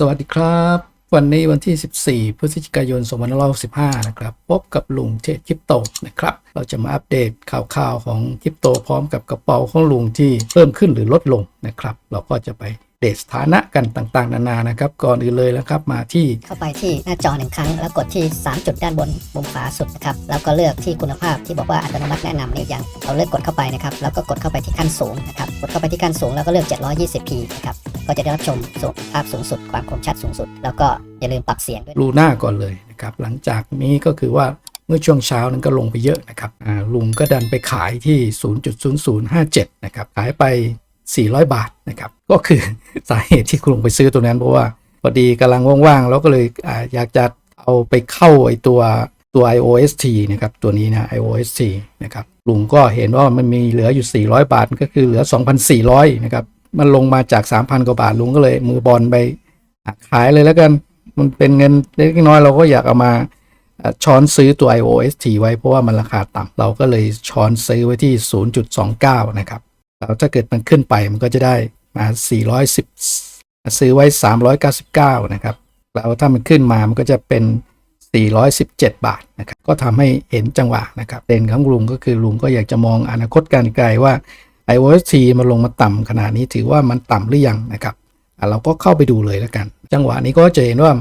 สวัสดีครับ วันนี้วันที่ 14 พฤศจิกายน 2565 นะครับ พบกับลุงเทศคริปโตนะครับ เราจะมาอัปเดตข่าวๆของคริปโตพร้อมกับกระเป๋าของลุงที่เพิ่มขึ้นหรือลดลงนะครับ เราก็จะไปเดทสถานะกันต่างๆ นานานะครับ ก่อนอื่นเลยนะครับมาที่เข้าไปที่หน้าจอหนึ่งครั้ง แล้วกดที่ 3 จุดด้านบนมุมขวาสุดนะครับแล้วก็เลือกที่คุณภาพที่บอกว่าอัตโนมัติแนะนำนี่ยังเราเลือกกดเข้าไปนะครับแล้วก็กดเข้าไปที่ขั้นสูงนะครับกดเข้าไปที่ขั้นสูงแล้วก็เลือก 720p นะครับก็จะได้รับชมสุภาพสูงสุด ความคมชัดสูงสุด แล้วก็อย่าลืมปรับเสียงด้วยลูน่าก่อนเลยนะครับหลังจากนี้ก็คือว่าเมื่อช่วงเช้านั้นก็ลงไปเยอะนะครับอ่าลุงก็ดันไปขายที่ 0.0057 นะครับ ขายไป 400 บาทนะครับ ก็คือสาเหตุที่ลุงไปซื้อตัวนั้นเพราะว่าพอดีกำลังว่างๆ แล้วก็เลยออยากจะเอาไปเข้าไอตัวตัว iOST นะครับ ตัวนี้นะ iOST นะครับลุงก็เห็นว่ามันมีเหลืออยู่ 400 บาทก็คือเหลือ 2,400 นะครับ มันลงมาจาก 3,000 กว่าบาทลุงก็เลยมือบอลไปขายเลยแล้วกัน มันเป็นเงินเล็กน้อยเราก็อยากเอามาช้อนซื้อตัว iOST ไว้เพราะว่ามันราคาต่ำเราก็เลยช้อนซื้อไว้ที่ 0.29 นะครับ แล้วถ้าเกิดมันขึ้นไปมันก็จะได้มา 410 ซื้อไว้ 399 นะครับ แล้วถ้ามันขึ้นมามันก็จะเป็น 417 บาทนะครับ ก็ทำให้เห็นจังหวะนะครับเด่นของลุงก็คือลุงก็อยากจะมองอนาคตการไกลว่า iOST มันลงมาต่ำขนาดนี้ถือว่ามันต่ำหรือยังนะครับเราก็เข้าไปดูเลยแล้วกัน จังหวะนี้ก็จะเห็นว่า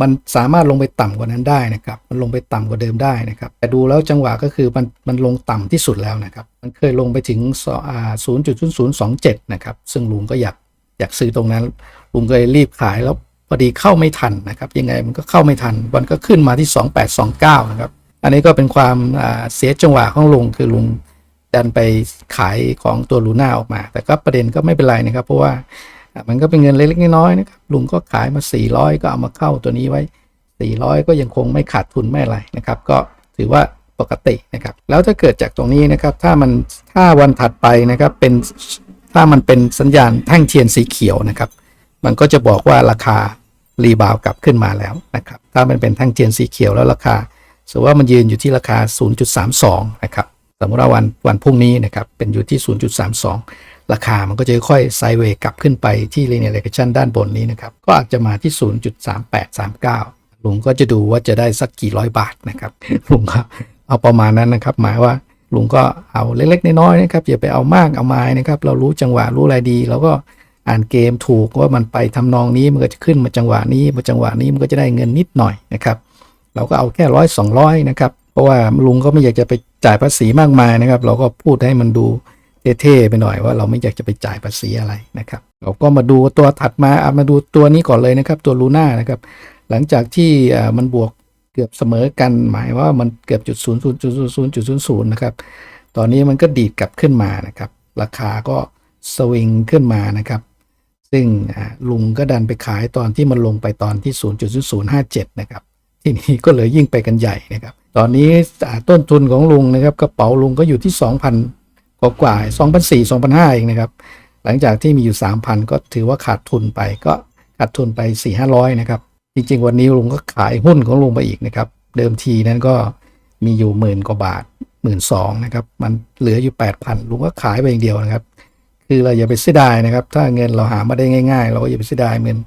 มันสามารถลงไปต่ำกว่านั้นได้นะครับ มันลงไปต่ำกว่าเดิมได้นะครับ แต่ดูแล้วจังหวะก็คือมันมันลงต่ำที่สุดแล้วนะครับ มันเคยลงไปถึง0.0027นะครับ ซึ่งลุงก็อยากอยากซื้อตรงนั้น ลุงก็เลยรีบขายแล้วพอดีเข้าไม่ทันนะครับ ยังไงมันก็เข้าไม่ทัน มันก็ขึ้นมาที่ 2829 นะครับ อันนี้ก็เป็นความเสียจังหวะของลุงคือลุงดันไปขายของตัวลูน่าออกมา แต่ก็ประเด็นก็ไม่เป็นไรนะครับ เพราะว่า มันก็เป็นเงินเล็กๆน้อยๆนะครับลุงก็ขายมา 400 ก็เอามาเข้าตัวนี้ไว้ 400 ก็ยังคงไม่ขาดทุนไม่อะไรนะครับ ก็ถือว่าปกตินะครับ แล้วถ้าเกิดจากตรงนี้นะครับ ถ้ามันถ้าวันถัดไปนะครับเป็นถ้ามันเป็นสัญญาณแท่งเทียนสีเขียวนะครับ มันก็จะบอกว่าราคารีบาวกลับขึ้นมาแล้วนะครับ ถ้ามันเป็นแท่งเทียนสีเขียวแล้วราคาสมมติว่ามันยืนอยู่ที่ราคา 0.32 นะครับ สมมติว่าวันวันพรุ่งนี้นะครับ เป็นอยู่ที่ 0.32 ราคามันก็จะค่อยไซเวย์กลับขึ้นไปที่ linear regression ด้านบนนี้นะครับ ก็อาจจะมาที่ 0.3839 ลุงก็จะดูว่าจะได้สักกี่ร้อยบาทนะครับ ลุงก็เอาประมาณนั้นนะครับ หมายว่าลุงก็เอาเล็กๆน้อยๆนะครับอย่าไปเอามากเอาไม้นะครับ เรารู้จังหวะรู้อะไรดีเราก็อ่านเกมถูกว่ามันไปทำนองนี้มันก็จะขึ้นมาจังหวะนี้มาจังหวะนี้มันก็จะได้เงินนิดหน่อยนะครับ เราก็เอาแค่ร้อยสองร้อยนะครับ เพราะว่าลุงก็ไม่อยากจะไปจ่ายภาษีมากมายนะครับ เราก็พูดให้มันดู เท่ๆไปหน่อยว่าเราไม่อยากจะไปจ่ายภาษีอะไรนะครับ เราก็มาดูตัวถัดมาเอะมาดูตัวนี้ก่อนเลยนะครับ ตัวลูน่านะครับ หลังจากที่มันบวกเกือบเสมอกัน หมายว่ามันเกือบจุดศูนย์ศูนย์จุดศูนย์ศูนย์จุดศูนย์ศูนย์นะครับ ตอนนี้มันก็ดีดกลับขึ้นมานะครับ ราคาก็สวิงขึ้นมานะครับ ซึ่งลุงก็ดันไปขายตอนที่มันลงไปตอนที่ 0.0057 นะครับ ทีนี้ก็เลยยิ่งไปกันใหญ่นะครับ ตอนนี้ต้นทุนของลุงนะครับกระเป๋าลุงก็อยู่ที่ 2,000 กว่ากว่า2,400 2,500เองนะครับ หลังจากที่มีอยู่ 3,000 ก็ถือว่าขาดทุนไปก็ขาดทุนไป 4-500 นะครับ จริง ๆ วันนี้ลุงก็ขายหุ้นของลุงไปอีกนะครับ เดิมทีนั้นก็มีอยู่หมื่นกว่าบาทหมื่นสองนะครับ มันเหลืออยู่ 8,000ลุงก็ขายไปอย่างเดียวนะครับ คือเราอย่าไปเสียดายนะครับ ถ้าเงินเราหามาได้ง่าย ๆ เราก็อย่าไปเสียดายเงิน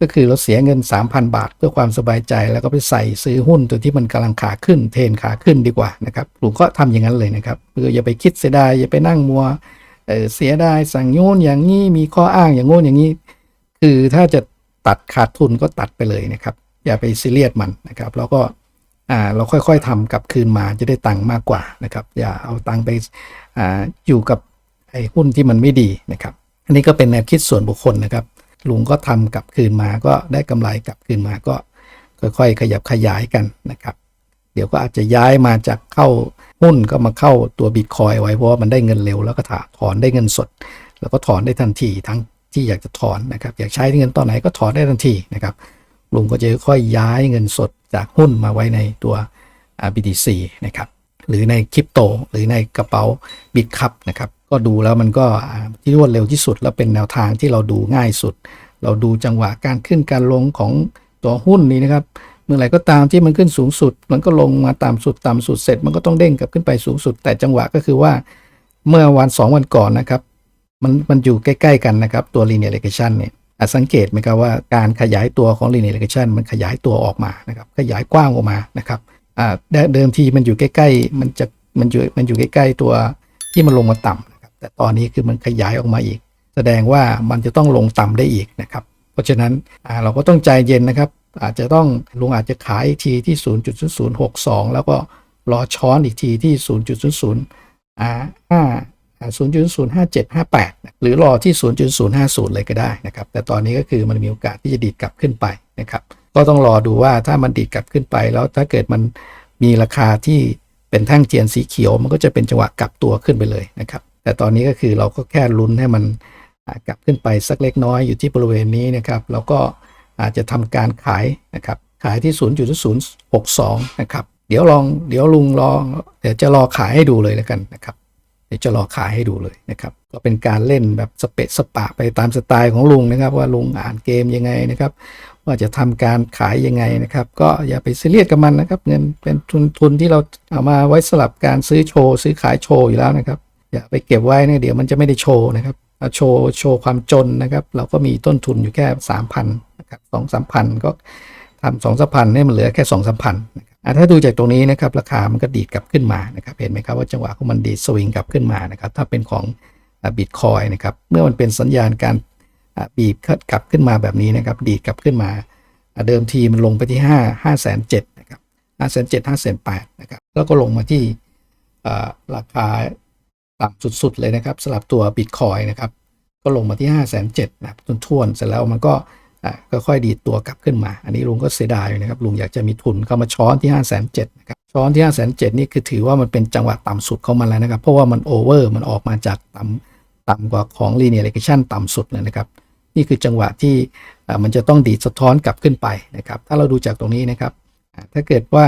ก็คือเราเสียเงิน 3,000 บาท เพื่อความสบายใจ แล้วก็ไปใส่ซื้อหุ้นตัวที่มันกำลังขาขึ้นเทนขาขึ้นดีกว่านะครับลุงก็ทำอย่างนั้นเลยนะครับคืออย่าไปคิดเสียดายอย่าไปนั่งมัวเเสียดายสั่งโยนอย่างนี้มีข้ออ้างอย่างโน้นอย่างนี้ คือถ้าจะตัดขาดทุนก็ตัดไปเลยนะครับ อย่าไปซีเรียสมันนะครับแล้วก็เราค่อยๆทำกลับคืนมาจะได้ตังค์มากกว่านะครับ อย่าเอาตังค์ไปออยู่กับไอ้หุ้นที่มันไม่ดีนะครับ อันนี้ก็เป็นแนวคิดส่วนบุคคลนะครับ ลุงก็ทำกลับคืนมาก็ได้กำไรกลับคืนมาก็ค่อยๆ ขยับขยายกันนะครับ เดี๋ยวก็อาจจะย้ายมาจากเข้าหุ้นก็มาเข้าตัวบิตคอยไว้เพราะว่ามันได้เงินเร็วแล้วก็ถถอนได้เงินสด แล้วก็ถอนได้ทันทีทั้งที่อยากจะถอนนะครับ อยากใช้เงินตอนไหนก็ถอนได้ทันทีนะครับลุงก็จะค่อยย้ายเงินสดจากหุ้นมาไว้ในตัว BTC นะครับหรือในคริปโตหรือในกระเป๋าบิตคัพนะครับ ก็ดูแล้วมันก็ที่รวดเร็วที่สุด แล้วเป็นแนวทางที่เราดูง่ายสุด เราดูจังหวะการขึ้นการลงของตัวหุ้นนี้นะครับเมื่อไหร่ก็ตามที่มันขึ้นสูงสุด มันก็ลงมาต่ำสุดต่ำสุดเสร็จ มันก็ต้องเด้งกลับขึ้นไปสูงสุด แต่จังหวะก็คือว่าเมื่อวัน 2 วันก่อนนะครับมันมันอยู่ใกล้ ๆ กันนะครับตัว linear regression เนี่ยสังเกตไหมครับว่าการขยายตัวของ linear regression มันขยายตัวออกมานะครับขยายกว้างออกมานะครับเดิมทีมันอยู่ใกล้ๆมันจะมันอยู่มันอยู่ใกล้ๆตัวที่มันลงมาต่ำ แต่ตอนนี้คือมันขยายออกมาอีก แสดงว่ามันจะต้องลงต่ำได้อีกนะครับ เพราะฉะนั้นเราก็ต้องใจเย็นนะครับ อาจจะต้องลุงอาจจะขายอีกทีที่ 0.0062 แล้วก็รอช้อนอีกทีที่ 0.00อ่า5 0.05758 หรือรอที่ 0.050 เลยก็ได้นะครับ แต่ตอนนี้ก็คือมันมีโอกาสที่จะดีดกลับขึ้นไปนะครับ ก็ต้องรอดูว่าถ้ามันดีดกลับขึ้นไป แล้วถ้าเกิดมันมีราคาที่เป็นแท่งเทียนสีเขียว มันก็จะเป็นจังหวะกลับตัวขึ้นไปเลยนะครับ แต่ตอนนี้ก็คือเราก็แค่ลุ้นให้มันกลับขึ้นไปสักเล็กน้อยอยู่ที่บริเวณนี้นะครับแล้วก็อาจจะทำการขายนะครับขายที่ 0.062 นะครับ เดี๋ยวลองเดี๋ยวลุงลองเดี๋ยวจะรอขายให้ดูเลยแล้วกันนะครับเดี๋ยวจะรอขายให้ดูเลยนะครับก็เป็นการเล่นแบบสเปะสปะไปตามสไตล์ของลุงนะครับ ว่าลุงอ่านเกมยังไงนะครับ ว่าจะทำการขายยังไงนะครับ ก็อย่าไปซีเรียสกับมันนะครับ เงินเป็นทุนทุนที่เราเอามาไว้สลับการซื้อโชว์ซื้อขายโชว์อยู่แล้วนะครับ อย่าไปเก็บไว้นะเดี๋ยวมันจะไม่ได้โชว์นะครับเอาโชว์โชว์ความจนนะครับ เราก็มีต้นทุนอยู่แค่สามพันนะครับสองสามพันก็ทำสองสามพันให้มันเหลือแค่สองสามพันนะครับถ้าดูจากตรงนี้นะครับราคามันก็ดีดกลับขึ้นมานะครับเห็นไหมครับว่าจังหวะของมันดีดสวิงกลับขึ้นมานะครับถ้าเป็นของบิตคอยนะครับเมื่อมันเป็นสัญญาณการบีบกลับขึ้นมาแบบนี้นะครับดีดกลับขึ้นมา เดิมทีมันลงไปที่ 5 5 7 0 0 0นะครับ5 7 0 0 5 8 0 0นะครับแล้วก็ลงมาที่ราคา ต่ำสุดๆเลยนะครับสำหรับตัว Bitcoin นะครับก็ลงมาที่ 5 7 0 0 0นะครับทวนๆเสร็จแล้วมันก็ก็ค่อยดีดตัวกลับขึ้นมา อันนี้ลุงก็เสียดายอยู่นะครับลุงอยากจะมีทุนเข้ามาช้อนที่ 5 7 0 0 0นะครับช้อนที่ 5 7 0 0 0นี่คือถือว่ามันเป็นจังหวะต่ำสุดของมันแล้วนะครับ เพราะว่ามันโอเวอร์มันออกมาจากต่ำต่ำกว่าของ linear regression ต่ำสุดเลยนะครับ นี่คือจังหวะที่มันจะต้องดีดสะท้อนกลับขึ้นไปนะครับ ถ้าเราดูจากตรงนี้นะครับ ถ้าเกิดว่า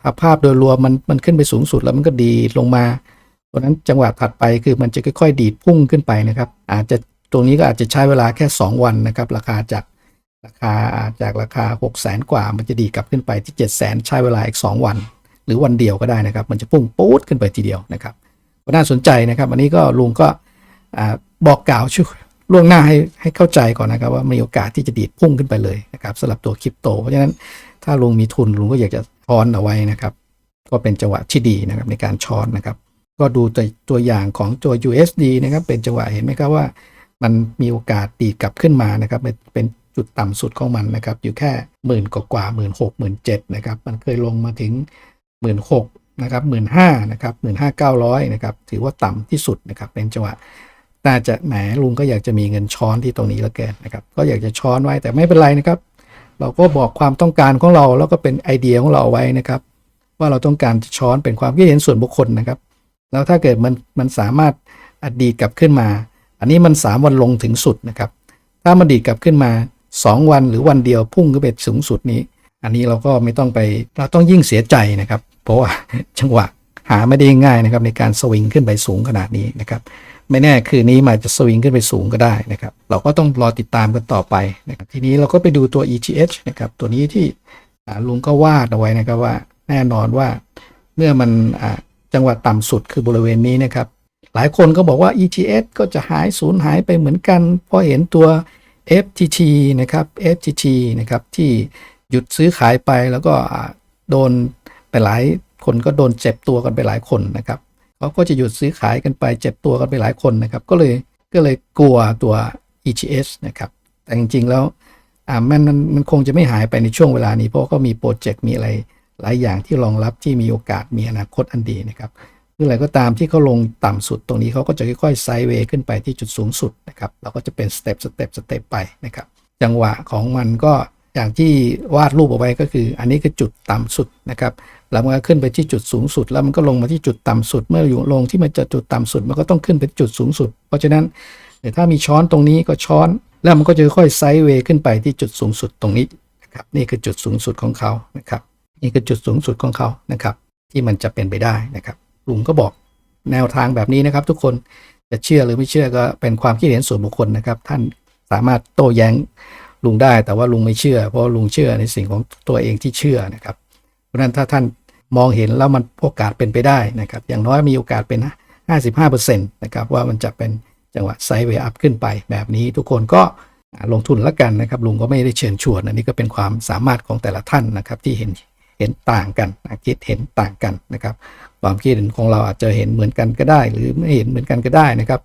ถ้าภาพโดยรวมมันมันขึ้นไปสูงสุดแล้วมันก็ดีลงมา เพราะนั้นจังหวะถัดไปคือมันจะค่อยๆ ดีดพุ่งขึ้นไปนะครับ อาจจะตรงนี้ก็อาจจะใช้เวลาแค่ 2 วันนะครับ ราคาจากราคาจากราคา 6 0 0 0 0 0กว่า มันจะดีดกลับขึ้นไปที่ 7 0 0 0 0 0ใช้เวลาอีก 2 วัน หรือวันเดียวก็ได้นะครับ มันจะพุ่งปู๊ดขึ้นไปทีเดียวนะครับก็น่าสนใจนะครับ อันนี้ก็ลุงก็บอกกล่าวช่วยล่วงหน้าให้ให้เข้าใจก่อนนะครับ ว่ามีโอกาสที่จะดีดพุ่งขึ้นไปเลยนะครับสำหรับตัวคริปโต เพราะฉะนั้นถ้าลุงมีทุนลุงก็อยากจะช้อนเอาไว้นะครับ ก็เป็นจังหวะที่ดีนะครับในการช้อนนะครับ ก็ดูตัวตัวอย่างของตัว USD นะครับ เป็นจังหวะเห็นไหมครับว่า มันมีโอกาสดีดกลับขึ้นมานะครับเป็นจุดต่ำสุดของมันนะครับ อยู่แค่หมื่นกว่ากว่าหมื่นหกหมื่นเจ็ดนะครับ มันเคยลงมาถึงหมื่นหกนะครับหมื่นห้านะครับหมื่นห้าเก้าร้อยนะครับ ถือว่าต่ำที่สุดนะครับ เป็นจังหวะน่าจะแหมลุงก็อยากจะมีเงินช้อนที่ตรงนี้แล้วแกนนะครับ ก็อยากจะช้อนไว้แต่ไม่เป็นไรนะครับ เราก็บอกความต้องการของเราแล้วก็เป็นไอเดียของเราเอาไว้นะครับ ว่าเราต้องการจะช้อนเป็นความคิดเห็นส่วนบุคคลนะครับ แล้วถ้าเกิดมันมันสามารถอดีตกลับขึ้นมา อันนี้มัน 3 วันลงถึงสุดนะครับ ถ้ามันดีดกลับขึ้นมา 2 วันหรือวันเดียวพุ่งขึ้นไปสูงสุดนี้ อันนี้เราก็ไม่ต้องไปเราต้องยิ่งเสียใจนะครับ เพราะว่าจังหวะหาไม่ได้ง่ายนะครับในการสวิงขึ้นไปสูงขนาดนี้นะครับไม่แน่คืนนี้มาจะสวิงขึ้นไปสูงก็ได้นะครับ เราก็ต้องรอติดตามกันต่อไปนะครับ ทีนี้เราก็ไปดูตัว ETH นะครับตัวนี้ที่ลุงก็วาดเอาไว้นะครับว่าแน่นอนว่าเมื่อมันอ่า จังหวะต่ำสุดคือบริเวณนี้นะครับ หลายคนก็บอกว่า ETH ก็จะหายสูญหายไปเหมือนกันเพราะเห็นตัว FTT นะครับ FTT นะครับที่หยุดซื้อขายไปแล้วก็โดนไปหลายคนก็โดนเจ็บตัวกันไปหลายคนนะครับเขาก็จะหยุดซื้อขายกันไปเจ็บตัวกันไปหลายคนนะครับ ก็เลยก็เลยกลัวตัว ETH นะครับ แต่จริงๆแล้วอ่ามันมันมันคงจะไม่หายไปในช่วงเวลานี้เพราะก็มีโปรเจกต์มีอะไร หลายอย่างที่รองรับที่มีโอกาสมีอนาคตอันดีนะครับเมื่อไรก็ตามที่เขาลงต่ำสุดตรงนี้เขาก็จะค่อยๆไซด์เวย์ขึ้นไปที่จุดสูงสุดนะครับเราก็จะเป็นสเต็ปสเต็ปสเต็ปไปนะครับ จังหวะของมันก็อย่างที่วาดรูปเอาไว้ก็คือ อันนี้คือจุดต่ำสุดนะครับแล้วมันก็ขึ้นไปที่จุดสูงสุด แล้วมันก็ลงมาที่จุดต่ำสุด เมื่ออยู่ลงที่มันจะจุดต่ำสุด มันก็ต้องขึ้นไปจุดสูงสุด เพราะฉะนั้นถ้ามีช้อนตรงนี้ก็ช้อน แล้วมันก็จะค่อยไซด์เวย์ขึ้นไปที่จุดสูงสุดตรงนี้นะครับนี่คือจุดสูงสุดของเขานะครับ นี่คือจุดสูงสุดของเขานะครับ ที่มันจะเป็นไปได้นะครับลุงก็บอกแนวทางแบบนี้นะครับ ทุกคนจะเชื่อหรือไม่เชื่อก็เป็นความคิดเห็นส่วนบุคคลนะครับ ท่านสามารถโต้แย้งลุงได้ แต่ว่าลุงไม่เชื่อ เพราะลุงเชื่อในสิ่งของตัวเองที่เชื่อนะครับ เพราะฉะนั้นถ้าท่านมองเห็นแล้วมันโอกาสเป็นไปได้นะครับ อย่างน้อยมีโอกาสเป็น 55%นะครับว่ามันจะเป็นจังหวะไซด์เวย์อัพขึ้นไปแบบนี้ทุกคนก็ลงทุนละกันนะครับลุงก็ไม่ได้เชิญชวนอันนี้ก็เป็นความสามารถของแต่ละท่านนะครับที่เห็น เห็นต่างกันคิดเห็นต่างกันนะครับ ความคิดเห็นของเราอาจจะเห็นเหมือนกันก็ได้ หรือไม่เห็นเหมือนกันก็ได้นะครับ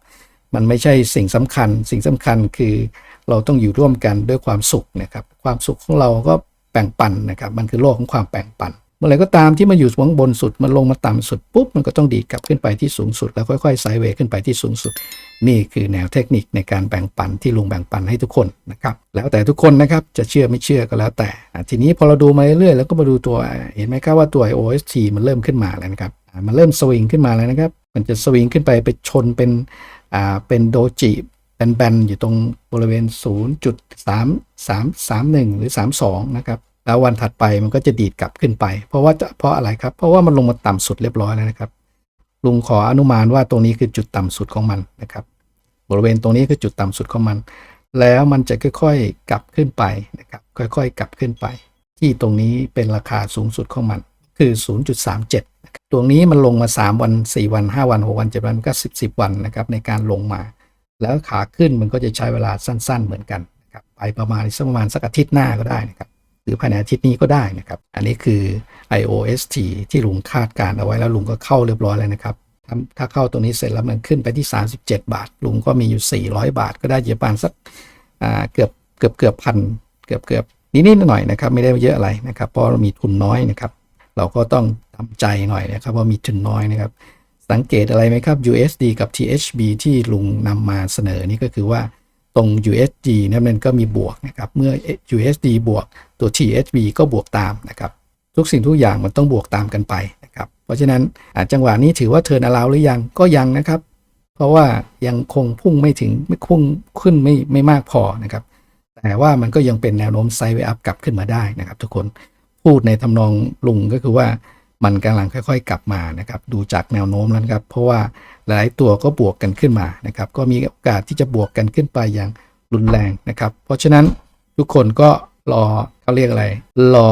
มันไม่ใช่สิ่งสำคัญ สิ่งสำคัญคือเราต้องอยู่ร่วมกันด้วยความสุขนะครับ ความสุขของเราก็แบ่งปันนะครับ มันคือโลกของความแบ่งปัน เมื่อไรก็ตามที่มันอยู่ข้างบนสุด มันลงมาต่ำสุดปุ๊บมันก็ต้องดีกลับขึ้นไปที่สูงสุด แล้วค่อยๆไซด์เวย์ขึ้นไปที่สูงสุด นี่คือแนวเทคนิคในการแบ่งปันที่ลุงแบ่งปันให้ทุกคนนะครับแล้วแต่ทุกคนนะครับจะเชื่อไม่เชื่อก็แล้วแต่ ทีนี้พอเราดูมาเรื่อยๆแล้วก็มาดูตัวเห็นไหมครับว่าตัว OST มันเริ่มขึ้นมาแล้วนะครับมันเริ่มสวิงขึ้นมาแล้วนะครับมันจะสวิงขึ้นไปไปชนเป็นอ่าเป็นโดจิแบนๆอยู่ตรงบริเวณ 0.3331 หรือ 32 นะครับ แล้ววันถัดไปมันก็จะดีดกลับขึ้นไป เพราะว่าจะเพราะอะไรครับ เพราะว่ามันลงมาต่ำสุดเรียบร้อยแล้วนะครับ ลุงขออนุมานว่าตรงนี้คือจุดต่ำสุดของมันนะครับ บริเวณตรงนี้คือจุดต่ำสุดของมัน แล้วมันจะค่อยๆกลับขึ้นไปนะครับ ค่อยๆ กลับขึ้นไป ที่ตรงนี้เป็นราคาสูงสุดของมัน คือ 0.37 ตรงนี้มันลงมา 3 วัน 4 วัน 5 วัน 6 วัน 7 วันก็ 10 10 วันนะครับในการลงมา แล้วขาขึ้นมันก็จะใช้เวลาสั้น ๆ เหมือนกันนะครับไปประมาณสักประมาณสักอาทิตย์หน้าก็ได้นะครับ หรือภายในอาทิตย์นี้ก็ได้นะครับ อันนี้คือ IOST ที่ลุงคาดการเอาไว้แล้วลุงก็เข้าเรียบร้อยแล้วนะครับถ้าถ้าเข้าตรงนี้เสร็จแล้วมันขึ้นไปที่ 37 บาท ลุงก็มีอยู่ 400 บาท ก็ได้เยอะปานสักเกือบเกือบเกือบพันเกือบเกือบนิดๆหน่อยๆนะครับ ไม่ได้เยอะอะไรนะครับ เพราะเรามีทุนน้อยนะครับ เราก็ต้องทำใจหน่อยนะครับว่ามีทุนน้อยนะครับ สังเกตอะไรไหมครับ USD กับ THB ที่ลุงนำมาเสนอนี่ก็คือว่า ตรง USD เนี่ยมันก็มีบวกนะครับ เมื่อ USD บวกตัว THB ก็บวกตามนะครับ ทุกสิ่งทุกอย่างมันต้องบวกตามกันไปนะครับ เพราะฉะนั้นจังหวะนี้ถือว่าเทินอลาวหรือยังก็ยังนะครับ เพราะว่ายังคงพุ่งไม่ถึงไม่พุ่งขึ้นไม่ไม่มากพอนะครับ แต่ว่ามันก็ยังเป็นแนวโน้มไซด์เวอัพกลับขึ้นมาได้นะครับ ทุกคนพูดในทำนองลุงก็คือว่า มันกำลังค่อยๆ กลับมานะครับดูจากแนวโน้มแล้วนะครับ เพราะว่าหลายตัวก็บวกกันขึ้นมานะครับ ก็มีโอกาสที่จะบวกกันขึ้นไปอย่างรุนแรงนะครับ เพราะฉะนั้นทุกคนก็รอเขาเรียกอะไร รอ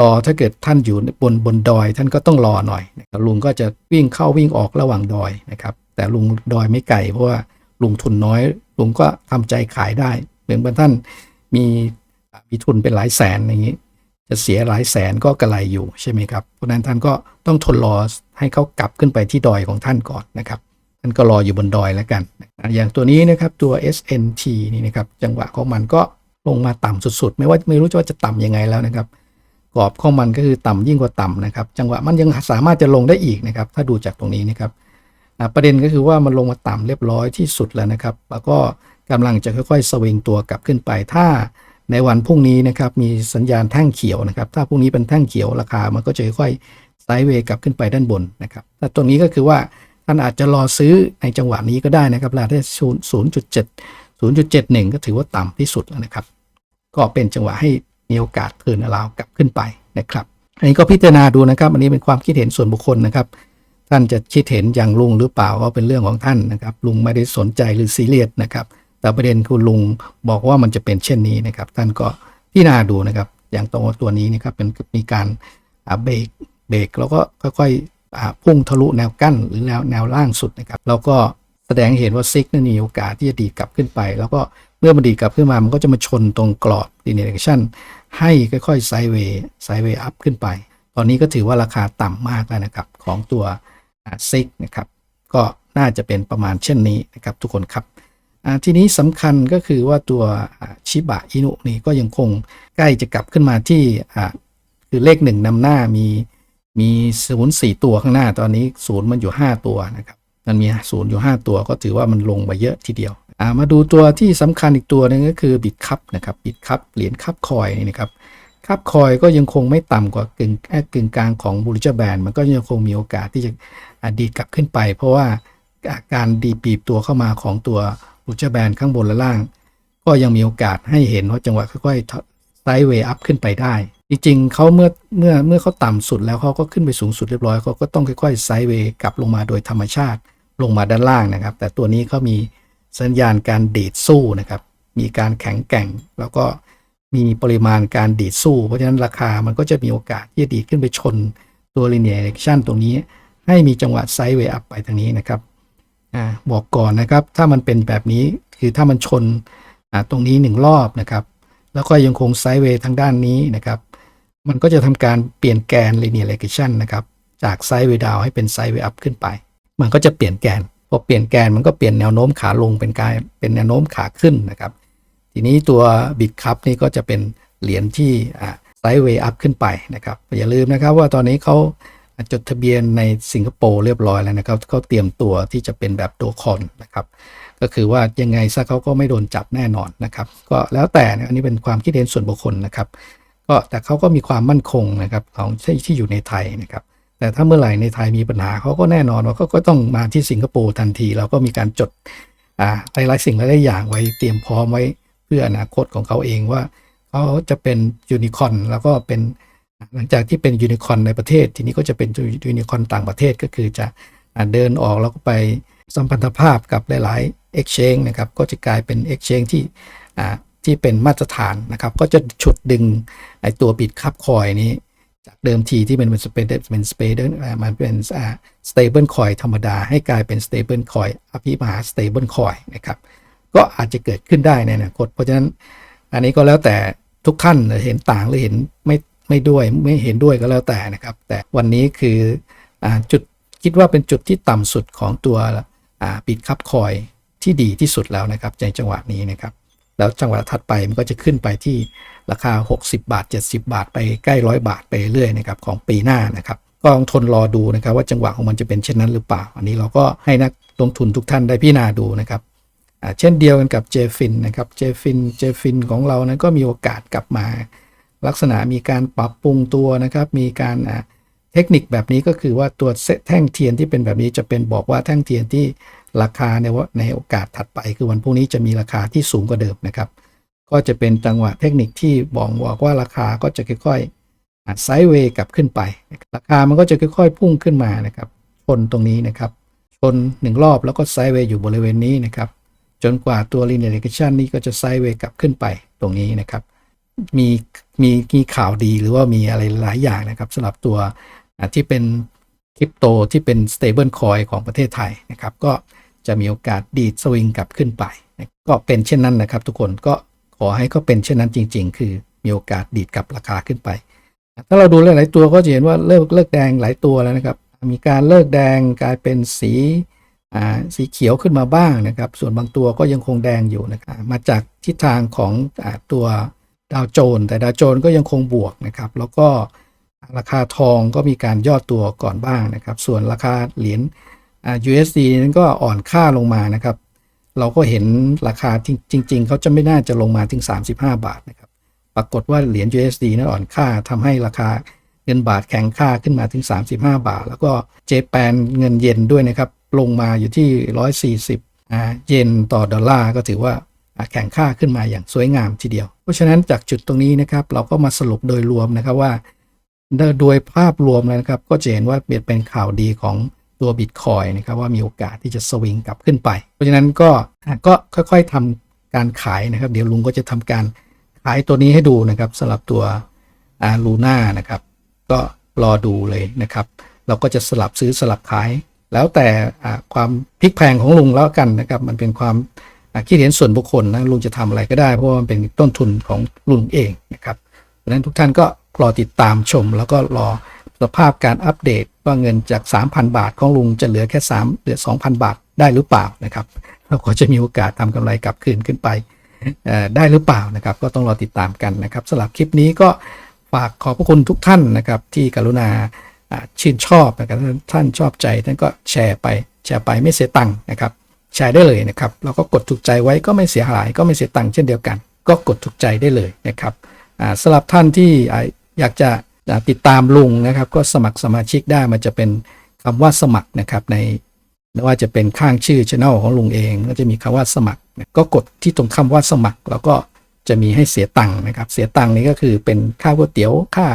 รอถ้าเกิดท่านอยู่บนบนดอย ท่านก็ต้องรอหน่อยนะครับลุงก็จะวิ่งเข้าวิ่งออกระหว่างดอยนะครับ แต่ลุงดอยไม่ไกลเพราะว่าลุงทุนน้อย ลุงก็ทำใจขายได้เหมือนบางท่านมีมีทุนเป็นหลายแสนอย่างนี้ จะเสียหลายแสนก็กระไรอยู่ใช่ไหมครับ เพราะนั้นท่านก็ต้องทนรอให้เขากลับขึ้นไปที่ดอยของท่านก่อนนะครับท่านก็รออยู่บนดอยแล้วกัน อย่างตัวนี้นะครับตัว SNT นี่นะครับจังหวะของมันก็ลงมาต่ำสุดๆ ไม่ว่าไม่รู้ว่าจะต่ำยังไงแล้วนะครับกรอบของมันก็คือต่ำยิ่งกว่าต่ำนะครับ จังหวะมันยังสามารถจะลงได้อีกนะครับ ถ้าดูจากตรงนี้นะครับประเด็นก็คือว่ามันลงมาต่ำเรียบร้อยที่สุดแล้วนะครับ แล้วก็กำลังจะค่อยๆสวิงตัวกลับขึ้นไป ถ้า ในวันพรุ่งนี้นะครับมีสัญญาณแท่งเขียวนะครับ ถ้าพรุ่งนี้เป็นแท่งเขียวราคา มันก็จะค่อยๆไซด์เวย์กลับขึ้นไปด้านบนนะครับแต่ตรงนี้ก็คือว่าท่านอาจจะรอซื้อในจังหวะนี้ก็ได้นะครับราคาได้ศูนย์จุดเจ็ดศูนย์จุดเจ็ดหนึ่งก็ถือว่าต่ำที่สุดแล้วนะครับ ก็เป็นจังหวะให้มีโอกาสเทิร์นอลาวกลับขึ้นไปนะครับ อันนี้ก็พิจารณาดูนะครับ อันนี้เป็นความคิดเห็นส่วนบุคคลนะครับ ท่านจะคิดเห็นอย่างลุงหรือเปล่าก็เป็นเรื่องของท่านนะครับ ลุงไม่ได้สนใจหรือซีเรียสนะครับ แต่ประเด็นคือลุงบอกว่ามันจะเป็นเช่นนี้นะครับ ท่านก็พิจารณาดูนะครับ อย่างตัวตัวนี้นะครับเป็นมีการเบรกเบรกแล้วก็ค่อยๆพุ่งทะลุแนวกั้นหรือแนวแนวล่างสุดนะครับ แล้วก็แสดงเห็นว่าซิกนั้นมีโอกาสที่จะดีกลับขึ้นไป แล้วก็เมื่อมันดีกลับขึ้นมา มันก็จะมาชนตรงกรอบ lineation ให้ค่อยๆไซด์เวย์ไซด์เวย์อัพขึ้นไป ตอนนี้ก็ถือว่าราคาต่ำมากแล้วนะครับของตัวซิกนะครับ ก็น่าจะเป็นประมาณเช่นนี้นะครับทุกคนครับ ทีนี้สำคัญก็คือว่าตัวชิบะอินุนี่ก็ยังคงใกล้จะกลับขึ้นมาที่คือเลขหนึ่งนำหน้ามีมีศูนย์สี่ตัวข้างหน้าตอนนี้ศูนย์มันอยู่ 5 ตัวนะครับมันมีศูนย์อยู่ 5 ตัวก็ถือว่ามันลงมาเยอะทีเดียวมาดูตัวที่สำคัญอีกตัวหนึงก็คือบิตคัพนะครับบิตคัพเหรียญคัพคอยนี่นะครับคับคอยก็ยังคงไม่ต่ำกว่ากึ่งกึ่งกลางของบูริจแบนมันก็ยังคงมีโอกาสที่จะดีดกลับขึ้นไป เพราะว่าการดีดปีบตัวเข้ามาของตัว บูริจแบนข้างบนและล่าง ก็ยังมีโอกาสให้เห็นว่าจังหวะค่อยๆไซด์เวย์อัพขึ้นไปได้ จริงๆเขาเมื่อเมื่อเมื่อเขาต่ำสุดแล้วเขาก็ขึ้นไปสูงสุดเรียบร้อยเขาก็ต้องค่อยๆไซด์เวย์กลับลงมาโดยธรรมชาติลงมาด้านล่างนะครับ แต่ตัวนี้เขามีสัญญาณการดีดสู้นะครับ มีการแข็งแกร่งแล้วก็มีปริมาณการดีดสู้ เพราะฉะนั้นราคามันก็จะมีโอกาสที่จะดีดขึ้นไปชนตัว linear action ตรงนี้ ให้มีจังหวะไซด์เวย์อัพไปทางนี้นะครับ อ่าบอกก่อนนะครับ ถ้ามันเป็นแบบนี้คือถ้ามันชนอ่าตรงนี้หนึ่งรอบนะครับ แล้วก็ยังคงไซด์เวย์ทางด้านนี้นะครับ มันก็จะทำการเปลี่ยนแกน linear regression นะครับ จากไซด์เวย์ดาวให้เป็นไซด์เวย์อัพขึ้นไป มันก็จะเปลี่ยนแกนพอเปลี่ยนแกนมันก็เปลี่ยนแนวโน้มขาลงเป็นกายเป็นแนวโน้มขาขึ้นนะครับ ทีนี้ตัวบิตคัพนี่ก็จะเป็นเหรียญที่ไซด์เวย์อัพขึ้นไปนะครับอย่าลืมนะครับว่าตอนนี้เขา จดทะเบียนในสิงคโปร์เรียบร้อยแล้วนะครับเขาเตรียมตัวที่จะเป็นแบบตัวคอนนะครับ ก็คือว่ายังไงซะเขาก็ไม่โดนจับแน่นอนนะครับ ก็แล้วแต่นะอันนี้เป็นความคิดเห็นส่วนบุคคลนะครับ ก็แต่เขาก็มีความมั่นคงนะครับของที่ที่อยู่ในไทยนะครับ แต่ถ้าเมื่อไหร่ในไทยมีปัญหาเขาก็แน่นอนว่าเขาก็ต้องมาที่สิงคโปร์ทันที เราก็มีการจดอ่าหลายๆสิ่งหลายๆอย่างไว้เตรียมพร้อมไว้เพื่ออนาคตของเขาเองว่าเขาจะเป็นยูนิคอนแล้วก็เป็น หลังจากที่เป็นยูนิคอนในประเทศ ทีนี้ก็จะเป็นยูนิคอนต่างประเทศก็คือจะเดินออกแล้วก็ไปสัมพันธภาพกับหลาย ๆ Exchange นะครับก็จะกลายเป็น Exchange ที่ที่เป็นมาตรฐานนะครับ ก็จะฉุดดึงไอตัวบิตคับคอยนี้ จากเดิมทีที่เป็นเป็นสเปนเป็นสเปเดมันเป็นสเตเบิลคอยธรรมดา ให้กลายเป็นสเตเบิลคอยอภิมหาสเตเบิลคอยนะครับก็อาจจะเกิดขึ้นได้ในอนาคตเพราะฉะนั้นอันนี้ก็แล้วแต่ทุกท่านเห็นต่างหรือเห็นไม่ ไม่ด้วยไม่เห็นด้วยก็แล้วแต่นะครับ แต่วันนี้คืออจุดคิดว่าเป็นจุดที่ต่ำสุดของตัวอ่าบิตคับคอยที่ดีที่สุดแล้วนะครับในจังหวะนี้นะครับ แล้วจังหวะถัดไปมันก็จะขึ้นไปที่ราคา 60 บาท 70 บาท ไปใกล้ร้อยบาทไปเรื่อยนะครับของปีหน้านะครับก็ลองทนรอดูนะครับว่าจังหวะของมันจะเป็นเช่นนั้นหรือเปล่า อันนี้เราก็ให้นักลงทุนทุกท่านได้พิจารณาดูนะครับเช่นเดียวกันกับเจฟินนะครับเจฟินเจฟินของเรานั้นก็มีโอกาสกลับมา ลักษณะมีการปรับปรุงตัวนะครับ มีการเทคนิคแบบนี้ก็คือว่าตัวแท่งเทียนที่เป็นแบบนี้จะเป็นบอกว่าแท่งเทียนที่ราคาในว่าในโอกาสถัดไป คือวันพรุ่งนี้จะมีราคาที่สูงกว่าเดิมนะครับ ก็จะเป็นจังหวะเทคนิคที่บอกบอกว่าราคาก็จะค่อยๆไซด์เวย์กลับขึ้นไป ราคามันก็จะค่อยๆ พุ่งขึ้นมานะครับชนตรงนี้นะครับชนหนึ่งรอบแล้วก็ไซด์เวย์อยู่บริเวณนี้นะครับจนกว่าตัว linear regression นี้ก็จะไซด์เวย์กลับขึ้นไปตรงนี้นะครับ มีมีมีข่าวดีหรือว่ามีอะไรหลายอย่างนะครับสำหรับตัวที่เป็นคริปโตที่เป็น stable coin ของประเทศไทยนะครับ ก็จะมีโอกาสดีดสวิงกลับขึ้นไปนะก็เป็นเช่นนั้นนะครับทุกคนก็ขอให้ก็เป็นเช่นนั้นจริง ๆ คือมีโอกาสดีดกลับราคาขึ้นไป ถ้าเราดูหลาย ๆ ตัวก็จะเห็นว่าเลิกเลิกแดงหลายตัวแล้วนะครับ มีการเลิกแดงกลายเป็นสีอ่าสีเขียวขึ้นมาบ้างนะครับ ส่วนบางตัวก็ยังคงแดงอยู่นะครับมาจากทิศทางของอตัว ดาวโจนแต่ดาวโจนก็ยังคงบวกนะครับ แล้วก็ราคาทองก็มีการย่อตัวก่อนบ้างนะครับ ส่วนราคาเหรียญ USD นั้นก็อ่อนค่าลงมานะครับ เราก็เห็นราคาจริง ๆ เขาจะไม่น่าจะลงมาถึง 35 บาทนะครับ ปรากฏว่าเหรียญ USD นั้นอ่อนค่าทำให้ราคาเงินบาทแข็งค่าขึ้นมาถึง 35 บาท แล้วก็เจแปนเงินเยนด้วยนะครับ ลงมาอยู่ที่ 140อ่าเยนต่อดอลลาร์ก็ถือว่า แข็งค่าขึ้นมาอย่างสวยงามทีเดียว เพราะฉะนั้นจากจุดตรงนี้นะครับเราก็มาสรุปโดยรวมนะครับว่าโดยภาพรวมแล้วนะครับก็จะเห็นว่าเป็นข่าวดีของตัวบิตคอยนะครับว่ามีโอกาสที่จะสวิงกลับขึ้นไป เพราะฉะนั้นก็ก็ค่อยๆทำการขายนะครับ เดี๋ยวลุงก็จะทำการขายตัวนี้ให้ดูนะครับสำหรับตัวอาลูน่านะครับก็รอดูเลยนะครับ เราก็จะสลับซื้อสลับขาย แล้วแต่ความพลิกแพงของลุงแล้วกันนะครับ มันเป็นความ คิดเห็นส่วนบุคคลนะลุงจะทำอะไรก็ได้เพราะว่ามันเป็นต้นทุนของลุงเองนะครับเพราะฉะนั้นทุกท่านก็รอติดตามชม แล้วก็รอสภาพการอัปเดตว่าเงินจาก 3,000 บาทของลุงจะเหลือแค่3เหลือ2,000 บาทได้หรือเปล่านะครับเราก็จะมีโอกาสทำกำไรกลับคืนขึ้นไปได้หรือเปล่านะครับ ก็ต้องรอติดตามกันนะครับสำหรับคลิปนี้ก็ฝากขอบพระคุณทุกท่านนะครับ ที่กรุณาชื่นชอบนะครับท่านชอบใจท่านก็แชร์ไปแชร์ไปไม่เสียตังค์นะครับ แชร์ได้เลยนะครับ แล้วก็กดถูกใจไว้ก็ไม่เสียหาย ก็ไม่เสียตังค์เช่นเดียวกัน ก็กดถูกใจได้เลยนะครับสำหรับท่านที่อยากจะติดตามลุงนะครับ ก็สมัครสมาชิกได้มันจะเป็นคำว่าสมัครนะครับในไม่ว่าจะเป็นข้างชื่อช anel ของลุงเองก็จะมีคำว่าสมัคร ก็กดที่ตรงคำว่าสมัคร แล้วก็จะมีให้เสียตังค์นะครับ เสียตังค์นี้ก็คือเป็นค่าก๋วยเตี๋ยวค่า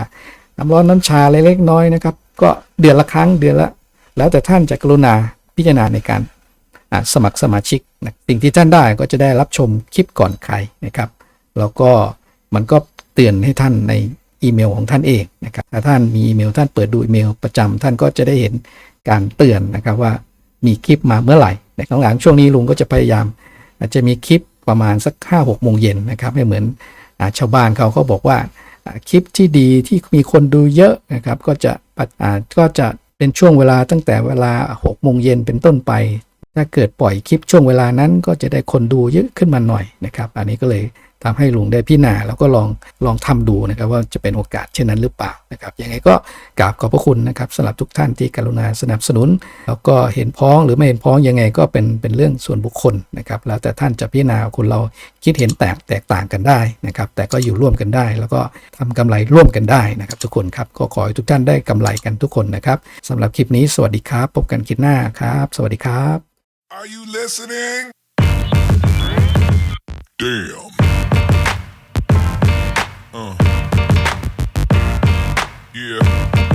น้ำร้อนน้ำชาเล็กๆน้อยนะครับ ก็เดือนละครั้งเดือนละ แล้วแต่ท่านจะกรุณาพิจารณาในการ สมัครสมาชิกนะสิ่งที่ท่านได้ก็จะได้รับชมคลิปก่อนใครนะครับ แล้วก็มันก็เตือนให้ท่านในอีเมลของท่านเองนะครับถ้าท่านมีอีเมลท่านเปิดดูอีเมลประจำท่านก็จะได้เห็นการเตือนนะครับว่ามีคลิปมาเมื่อไหร่ในหลังๆช่วงนี้ลุงก็จะพยายาม อาจจะมีคลิปประมาณสัก5้าหกโมงเย็นนะครับให้เหมือนอชาวบ้านเขาก็บอกว่าคลิปที่ดีที่มีคนดูเยอะนะครับก็จะก็จะเป็นช่วงเวลาตั้งแต่เวลา6กโมงเย็นเป็นต้นไป ถ้าเกิดปล่อยคลิปช่วงเวลานั้นก็จะได้คนดูเยอะขึ้นมาหน่อยนะครับ อันนี้ก็เลยทำให้ลุงได้พิจารณาแล้วก็ลองลองทำดูนะครับ ว่าจะเป็นโอกาสเช่นนั้นหรือเปล่านะครับยังไงก็กราบขอบพระคุณนะครับสำหรับทุกท่านที่กรุณาสนับสนุน แล้วก็เห็นพ้องหรือไม่เห็นพ้องยังไงก็เป็นเป็นเรื่องส่วนบุคคลนะครับ แล้วแต่ท่านจะพิจารณาคนเราคิดเห็นแตกแตกต่างกันได้นะครับ แต่ก็อยู่ร่วมกันได้ แล้วก็ทำกำไรร่วมกันได้นะครับ ทุกคนครับก็ขอให้ทุกท่านได้กำไรกันทุกคนนะครับสำหรับคลิปนี้สวัสดีครับ พบกันคลิปหน้าครับ สวัสดีครับ Are you listening? Damn. Uh. Yeah.